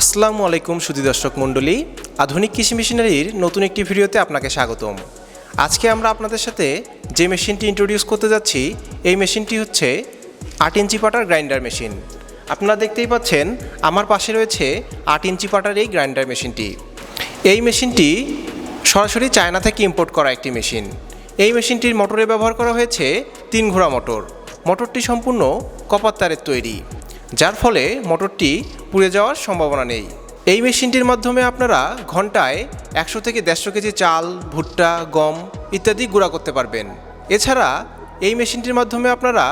আসসালামু আলাইকুম সুধী দর্শক মণ্ডলী। আধুনিক কৃষি মেশিনারির নতুন একটি ভিডিওতে আপনাকে স্বাগতম। আজকে আমরা আপনাদের সাথে যে মেশিনটি ইন্ট্রোডিউস করতে যাচ্ছি, এই মেশিনটি হচ্ছে আট ইঞ্চি পাটার গ্রাইন্ডার মেশিন। আপনারা দেখতেই পাচ্ছেন, আমার পাশে রয়েছে আট ইঞ্চি পাটার এই গ্রাইন্ডার মেশিনটি। এই মেশিনটি সরাসরি চায়না থেকে ইম্পোর্ট করা একটি মেশিন। এই মেশিনটির মোটরে ব্যবহার করা হয়েছে তিন ঘোড়া মোটর। মোটরটি সম্পূর্ণ কপার তারের তৈরি, যার ফলে মোটরটি পুড়ে যাওয়ার সম্ভাবনা নেই। এই মেশিনটির মাধ্যমে আপনারা ঘন্টায় একশো থেকে দেড়শো কেজি চাল, ভুট্টা, গম ইত্যাদি গুঁড়া করতে পারবেন। এছাড়া এই মেশিনটির মাধ্যমে আপনারা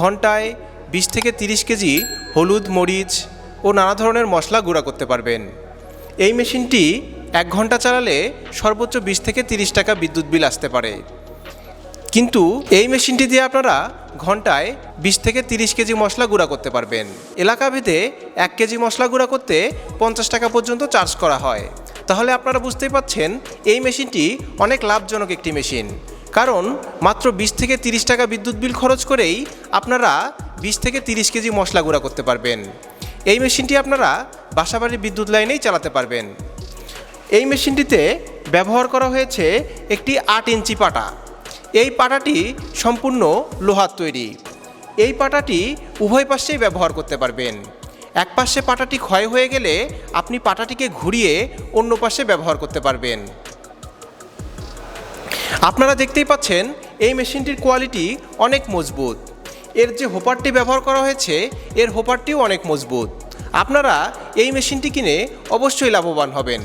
ঘন্টায় বিশ থেকে তিরিশ কেজি হলুদ, মরিচ ও নানা ধরনের মশলা গুঁড়া করতে পারবেন। এই মেশিনটি এক ঘণ্টা চালালে সর্বোচ্চ বিশ থেকে তিরিশ টাকা বিদ্যুৎ বিল আসতে পারে। কিন্তু এই মেশিনটি দিয়ে আপনারা ঘন্টায় বিশ থেকে তিরিশ কেজি মশলা গুঁড়া করতে পারবেন। এলাকা ভেদে এক কেজি মশলা গুঁড়া করতে পঞ্চাশ টাকা পর্যন্ত চার্জ করা হয়। তাহলে আপনারা বুঝতেই পাচ্ছেন, এই মেশিনটি অনেক লাভজনক একটি মেশিন। কারণ মাত্র বিশ থেকে তিরিশ টাকা বিদ্যুৎ বিল খরচ করেই আপনারা বিশ থেকে তিরিশ কেজি মশলা গুঁড়া করতে পারবেন। এই মেশিনটি আপনারা বাসাবাড়ির বিদ্যুৎ লাইনেই চালাতে পারবেন। এই মেশিনটিতে ব্যবহার করা হয়েছে একটি আট ইঞ্চি পাটা। এই পাটাটি সম্পূর্ণ লোহার তৈরি। এই পাটাটি উভয় পাশেই ব্যবহার করতে পারবেন। এক পাশে পাটাটি ক্ষয় হয়ে গেলে আপনি পাটাটিকে ঘুরিয়ে অন্য পাশে ব্যবহার করতে পারবেন। আপনারা দেখতেই পাচ্ছেন, এই মেশিনটির কোয়ালিটি অনেক মজবুত। এর যে হোপারটি ব্যবহার করা হয়েছে, এর হোপারটিও অনেক মজবুত। আপনারা এই মেশিনটি কিনে অবশ্যই লাভবান হবেন।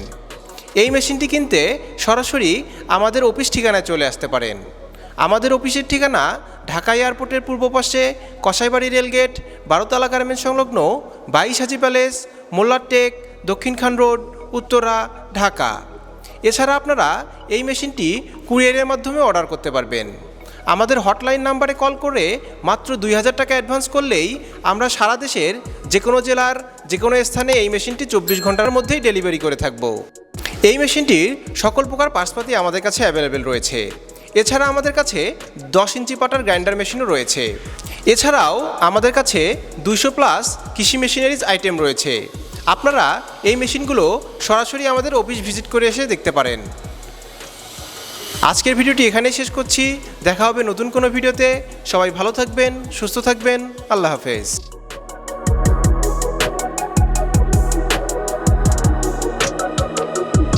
এই মেশিনটি কিনতে সরাসরি আমাদের অফিস ঠিকানায় চলে আসতে পারেন। আমাদের অফিসের ঠিকানা ঢাকা এয়ারপোর্টের পূর্ব পাশে কসাইবাড়ি রেলগেট, বারোতলা গার্মেন্ট সংলগ্ন বাইশ হাজি প্যালেস মোল্লারটেক দক্ষিণখান রোড, উত্তরা, ঢাকা। এছাড়া আপনারা এই মেশিনটি কুরিয়ারের মাধ্যমে অর্ডার করতে পারবেন। আমাদের হটলাইন নাম্বারে কল করে মাত্র দুই হাজার টাকা অ্যাডভান্স করলেই আমরা সারা দেশের যে কোনো জেলার যে কোনো স্থানে এই মেশিনটি চব্বিশ ঘণ্টার মধ্যেই ডেলিভারি করে থাকব। এই মেশিনটির সকল প্রকার পার্সপাতি আমাদের কাছে অ্যাভেলেবেল রয়েছে। এছাড়া আমাদের কাছে দশ ইঞ্চি পাটার গ্রাইন্ডার মেশিনও রয়েছে। এছাড়াও আমাদের কাছে দুইশো প্লাস কৃষি মেশিনারিজ আইটেম রয়েছে। আপনারা এই মেশিনগুলো সরাসরি আমাদের অফিস ভিজিট করে এসে দেখতে পারেন। আজকের ভিডিওটি এখানেই শেষ করছি। দেখা হবে নতুন কোনো ভিডিওতে। সবাই ভালো থাকবেন, সুস্থ থাকবেন। আল্লাহ হাফেজ।